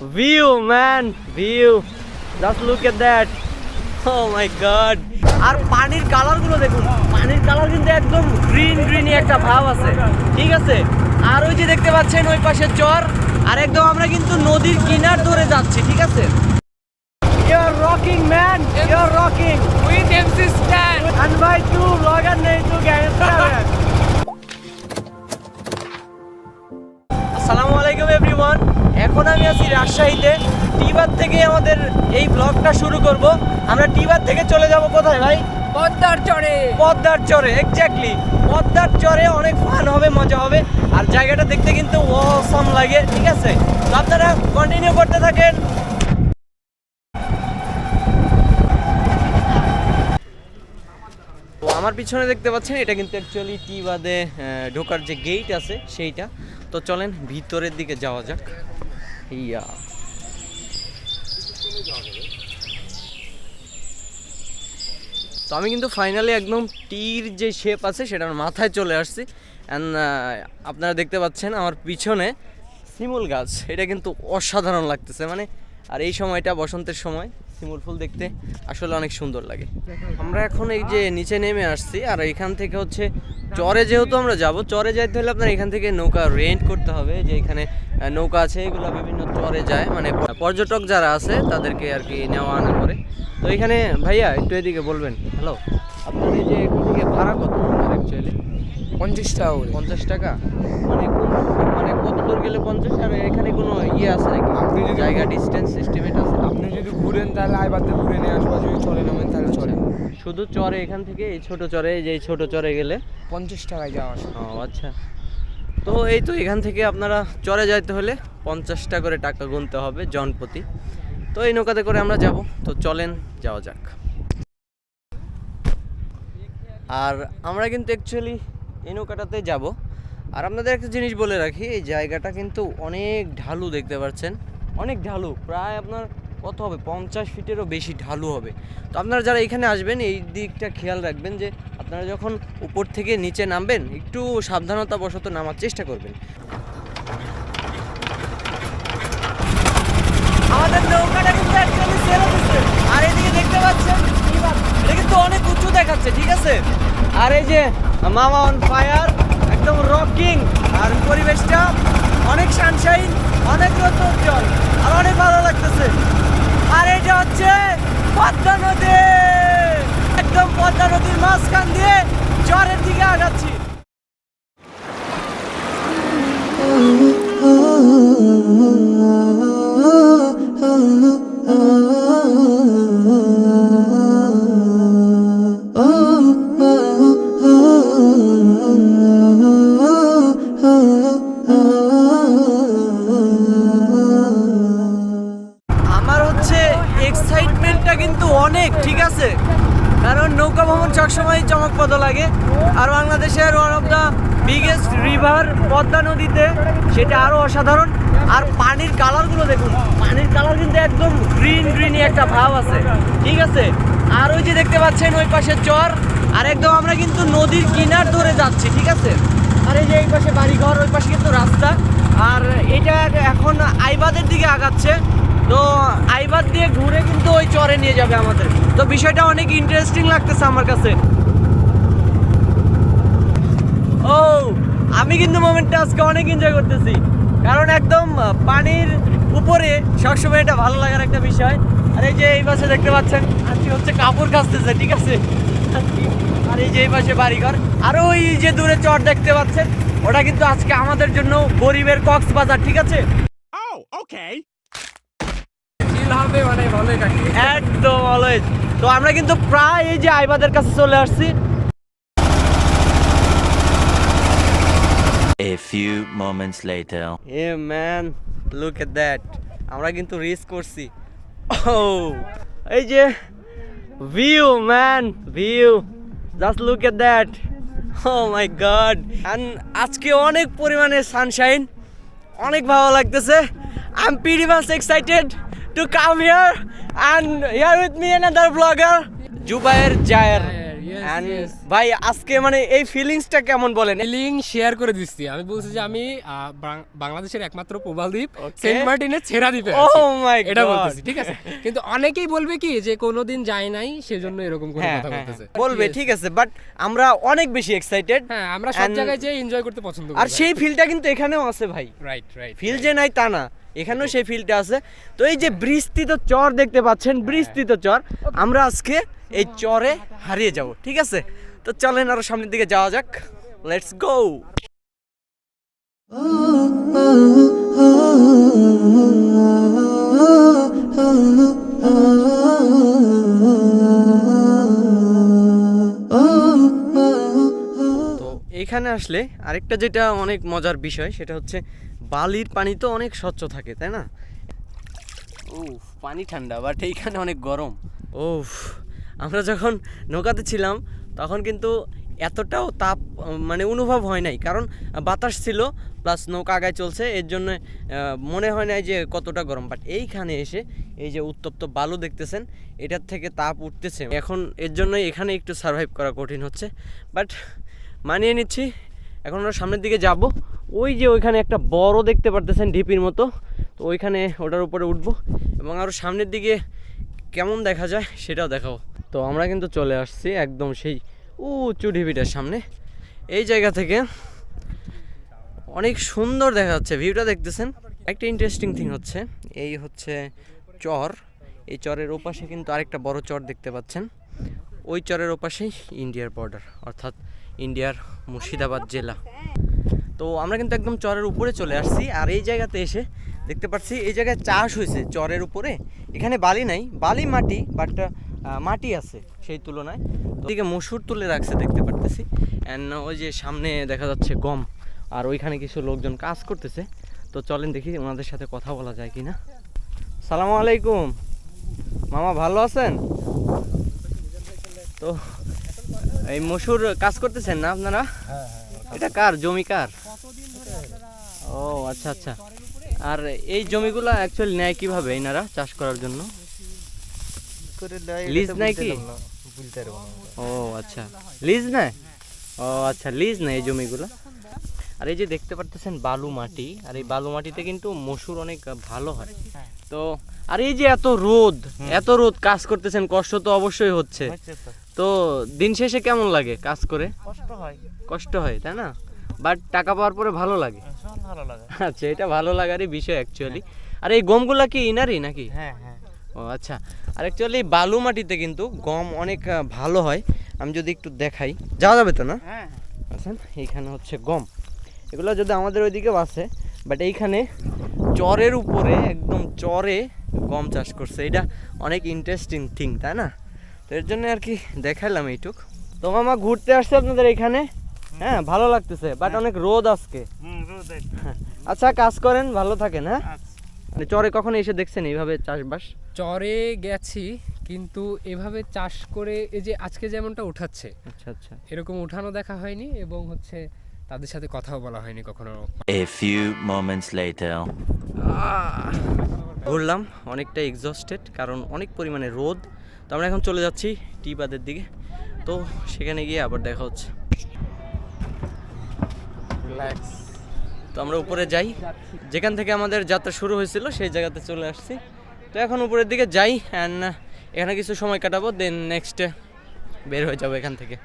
view man view. Just look at that. Oh my god. আর পানির কালারগুলো দেখুন। পানির কালার কিন্তু একদম গ্রিন গ্রিনই একটা ভাব আছে। ঠিক আছে? আর ওই যে দেখতে পাচ্ছেন ওই পাশে চর। আর একদম আমরা কিন্তু নদীর কিনার ধরে যাচ্ছি ঠিক আছে? You're rocking man. You're rocking. With MC Stan. and by two vlogger নেই তো gangster আসসালামু আলাইকুম এভরিওয়ান এখন আমি আছি রাজশাহীতে। টিবার থেকে আমাদের এই ব্লগটা শুরু করব। আমরা টিবার থেকে চলে যাব কোথায় ভাই? পদ্মার চড়ে পদ্মার চরে এক্স্যাক্টলি পদ্মার চরে অনেক ফান হবে মজা হবে। আর জায়গাটা দেখতে কিন্তু অসম লাগে ঠিক আছে? তো আপনারা কন্টিনিউ করতে থাকেন। তো আমার পিছনে দেখতে পাচ্ছেন এটা কিন্তু অ্যাকচুয়ালি টি বাদে ঢোকার যে গেট আছে সেইটা। তো চলেন ভিতরের দিকে যাওয়া যাক। ইয়া তো আমি কিন্তু ফাইনালি একদম টির যে শেপ আছে সেটার মাথায় চলে আসছি। অ্যান্ড আপনারা দেখতে পাচ্ছেন আমার পিছনে শিমুল গাছ। এটা কিন্তু অসাধারণ লাগতেছে। মানে আর এই সময়টা বসন্তের সময়। শিমুল ফুল দেখতে আসলে অনেক সুন্দর লাগে। আমরা এখন এই যে নিচে নেমে আসছি আর এখান থেকে হচ্ছে চরে যেহেতু আমরা যাব চরে যাইতে হলে আপনার এখান থেকে নৌকা রেন্ট করতে হবে যে এখানে নৌকা আছে এগুলো বিভিন্ন চরে যায় মানে পর্যটক যারা আছে তাদেরকে আর কি নেওয়া আনা করে। তো এখানে ভাইয়া একটু এদিকে বলবেন। হ্যালো আপনার এই যে এখান থেকে ভাড়া কত অ্যাকচুয়ালি পঞ্চাশ টাকা পঞ্চাশ টাকা? মানে কোন মানে দূর গেলে পঞ্চাশ আর এখানে কোনো ইয়ে আছে নাকি? আপনি যদি- জায়গা ডিস্টেন্স এস্টিমেট আছে। আপনি যদি ঘুরেন তাহলে আইবাতে ঘুরে নিয়ে আসব যদি চলে নামেন তাহলে চলে শুধু চরে এখান থেকে এই ছোট চরে এই যে এই ছোট চরে গেলে? পঞ্চাশ টাকায় যাওয়া আসা। ও আচ্ছা। তো এই তো এখান থেকে আপনারা চরে যাইতে হলে পঞ্চাশটা করে টাকা গুনতে হবে জনপ্রতি। তো এই নৌকাতে করে আমরা যাব। তো চলেন যাওয়া যাক। আর আমরা কিন্তু অ্যাকচুয়ালি এই নৌকাটাতে যাব। আর আপনাদের একটা জিনিস বলে রাখি, এই জায়গাটা কিন্তু অনেক ঢালু দেখতে পাচ্ছেন। অনেক ঢালু, প্রায় আপনার কত হবে? পঞ্চাশ ফিটেরও বেশি ঢালু হবে। তো আপনারা যারা এখানে আসবেন, এই দিকটা খেয়াল রাখবেন যে আপনারা যখন উপর থেকে নিচে নামবেন, একটু সাবধানতা বশত নামার চেষ্টা করবেন। আমাদের নৌকাটা কিন্তু একদমই আর এদিকে দেখতে পাচ্ছেন, এটা কিন্তু অনেক উঁচু দেখাচ্ছে, ঠিক আছে? আর এই যে মামা অন ফায়ার একদম কিং আর পরিবেশটা অনেক সানশাইন অনেক রোদ আর অনেক ভালো লাগতেছে। আর এটা হচ্ছে পদ্মা নদী! একদম পদ্মা নদীর মাঝখান দিয়ে জ্বরের দিকে আগাচ্ছি। আর বাংলাদেশের one of the biggest river Padma নদীতে, সেটা আরও অসাধারণ। আর পানির কালারগুলো দেখুন, পানির কালার কিন্তু একদম গ্রিন গ্রিনই একটা ভাব আছে। ঠিক আছে? আর ওই যে দেখতে পাচ্ছেন, ওই পাশে চর, আর একদম আমরা কিন্তু নদীর কিনার ধরে যাচ্ছি, ঠিক আছে? আর এই যে এই পাশে বাড়িঘর, ওই পাশে কিন্তু রাস্তা। আর এটা এখন আইবাদের দিকে আগাচ্ছে। তো আইবাদ দিয়ে ঘুরে কিন্তু ওই চরে নিয়ে যাবে আমাদের। তো বিষয়টা অনেক ইন্টারেস্টিং লাগতেছে আমার কাছে। ও আমি কিন্তু মোমেন্টটা আজকে অনেক এনজয় করতেছি। কারণ একদম পানির উপরে সবসময় এটা ভালো লাগার একটা বিষয়। আর এই যে এই পাশে দেখতে পাচ্ছেন আজকে হচ্ছে কাপড় কাচতেছে ঠিক আছে? আর এই যে এই পাশে বাড়িঘর। আর ওই যে দূরে চর দেখতে পাচ্ছেন ওটা কিন্তু আজকে আমাদের জন্য গরিবের কক্সবাজার ঠিক আছে? হবে মানে ভালো কাকি একদম অলওয়েজ তো আমরা কিন্তু প্রায় এই যে আইবাদের কাছে চলে আসছি। A few moments later. A man look at that আমরা কিন্তু রিস্ক করছি। ও এই যে view man view just look at that oh my god আজকে অনেক পরিমাণে সানশাইন অনেক ভালো লাগতেছে। I am pretty much excited to come here and here with me another blogger Zubayer Zayer. ভাই আজকে মানে এই ফিলিংসটা কেমন বলেন? লিঙ্ক শেয়ার করে দিচ্ছি। আমি বলছি যে আমি বাংলাদেশের একমাত্র প্রবাল দ্বীপ সেন্ট মার্টিনের ছেড়া দ্বীপে Oh আছি। my এটা বলতেছি ঠিক আছে? কিন্তু অনেকেই বলবে কি যে কোনোদিন যায় নাই সেজন্য এরকম করে হ্যাঁ কথা হ্যাঁ, বলতেছে। হ্যাঁ। বলবে ঠিক আছে বাট আমরা অনেক বেশি এক্সাইটেড হ্যাঁ আমরা সব জায়গায় যে এনজয় করতে পছন্দ করি আর সেই ফিলটা কিন্তু এখানেও আছে ভাই। রাইট রাইট ফিল যে নাই তা না এখানেও সেই ফিলটা আছে। তো এই যে বৃষ্টিত চর দেখতে পাচ্ছেন বৃষ্টিত চর। আমরা আজকে এই চরে হারিয়ে যাব ঠিক আছে? তো চলেন আরও সামনের দিকে যাওয়া যাক। লেটস গো তো এখানে আসলে আরেকটা যেটা অনেক মজার বিষয় সেটা হচ্ছে বালির পানি তো অনেক স্বচ্ছ থাকে তাই না? ও পানি ঠান্ডা বাট এইখানে অনেক গরম। ও আমরা যখন নৌকাতে ছিলাম, তখন কিন্তু এতটাও তাপ মানে অনুভব হয় নাই। কারণ, বাতাস ছিল প্লাস নৌকা আগায় চলছে, এর জন্য মনে হয় নাই যে কতটা গরম। বাট এইখানে এসে, এই যে উত্তপ্ত বালু দেখতেছেন, এটার থেকে তাপ উঠতেছে। এখন এর জন্য এখানে একটু সার্ভাইভ করা কঠিন হচ্ছে। বাট মানিয়ে নিচ্ছি, এখন আমরা সামনের দিকে যাব। ওই যে ওইখানে একটা বড় দেখতে পারতেছেন ঢিপির মতো। তো ওইখানে ওটার উপরে উঠবো এবং আরও সামনের দিকে কেমন দেখা যায়, সেটাও দেখাবো। তো আমরা কিন্তু চলে আসছি একদম সেই উঁচু ঢিপিটার সামনে। এই জায়গা থেকে অনেক সুন্দর দেখা যাচ্ছে, ভিউটা দেখতেছেন? একটা ইন্টারেস্টিং থিং হচ্ছে, এই হচ্ছে চর। এই চরের ওপাশে কিন্তু আরেকটা বড় চর দেখতে পাচ্ছেন। ওই চরের ওপাশেই ইন্ডিয়ার বর্ডার অর্থাৎ ইন্ডিয়ার মুর্শিদাবাদ জেলা। তো আমরা কিন্তু একদম চরের উপরে চলে আসছি, আর এই জায়গাতে এসে দেখতে পাচ্ছি, এই জায়গায় চাষ হয়েছে চরের উপরে। এখানে বালি নাই, বালি মাটি বাট মাটি আছে সেই তুলনায়। তো এদিকে মসুর তুলে রাখছে দেখতে পারতেছি। অ্যান্ড ওই যে সামনে দেখা যাচ্ছে গম। আর ওইখানে কিছু লোকজন কাজ করতেছে। তো চলেন দেখি ওনাদের সাথে কথা বলা যায় কি না সালামু আলাইকুম। মামা, ভালো আছেন? তো এই মসুর কাজ করতেছেন না আপনারা? এটা কার? জমি কার? ও আচ্ছা আচ্ছা। আর এই জমিগুলো অ্যাকচুয়ালি নেয় কীভাবে এনারা চাষ করার জন্য? লিজ নেয় কি? ও আচ্ছা। লিজ নেয় ও আচ্ছা লিজ নেয় এই জমিগুলো। আর এই যে দেখতে পারতেছেন বালু মাটি আর এই বালু মাটিতে কিন্তু মসুর অনেক ভালো হয়। তো আর এই যে এত রোদ এত রোদ কাজ করতেছেন কষ্ট তো অবশ্যই হচ্ছে। তো। দিন শেষে কেমন লাগে কাজ করে? কষ্ট হয়। কষ্ট হয় তাই না? বাট টাকা পাওয়ার পরে ভালো লাগে। ভালো লাগে। আচ্ছা এটা ভালো লাগারই বিষয় অ্যাকচুয়ালি আর এই গমগুলা কি ইনারই নাকি? হ্যাঁ হ্যাঁ। ও আচ্ছা। আর অ্যাকচুয়ালি বালু মাটিতে কিন্তু গম অনেক ভালো হয়। আমি যদি একটু দেখাই। যাওয়া যাবে তো না? হ্যাঁ আচ্ছা এইখানে হচ্ছে গম। এগুলো যদি আমাদের ওইদিকেও আছে বাট এইখানে চরের উপরে একদম চরে গম চাষ করছে। এটা অনেক ইন্টারেস্টিং থিং তাই না? তো এর জন্য আর কি দেখাইলাম এইটুক। তো মামা ঘুরতে আসছে আপনাদের এখানে? হ্যাঁ ভালো লাগতেছে বাট অনেক রোদ আজকে। আচ্ছা কাজ করেন ভালো থাকেন হ্যাঁ? আচ্ছা। চরে কখনো এসে দেখছেন এইভাবে চাষবাস? চরে গেছি কিন্তু এভাবে চাষ করে এই যে আজকে যেমনটা উঠাচ্ছে আচ্ছা আচ্ছা। এরকম উঠানো দেখা হয়নি এবং হচ্ছে তাদের সাথে কথাও বলা হয়নি কখনো। A few moments later. ঘুরলাম অনেকটা এক্সস্টেড কারণ অনেক পরিমাণে রোদ। তো আমরা এখন চলে যাচ্ছি টি বাদের দিকে। তো সেখানে গিয়ে আবার দেখা হচ্ছে। তো আমরা উপরে যাই। যেখান থেকে আমাদের যাত্রা শুরু হয়েছিল, সেই জায়গাতে চলে আসছি। তো এখন উপরের দিকে যাই অ্যান্ড এখানে কিছু সময় কাটাবো দেন নেক্সট বের হয়ে যাব এখান থেকে।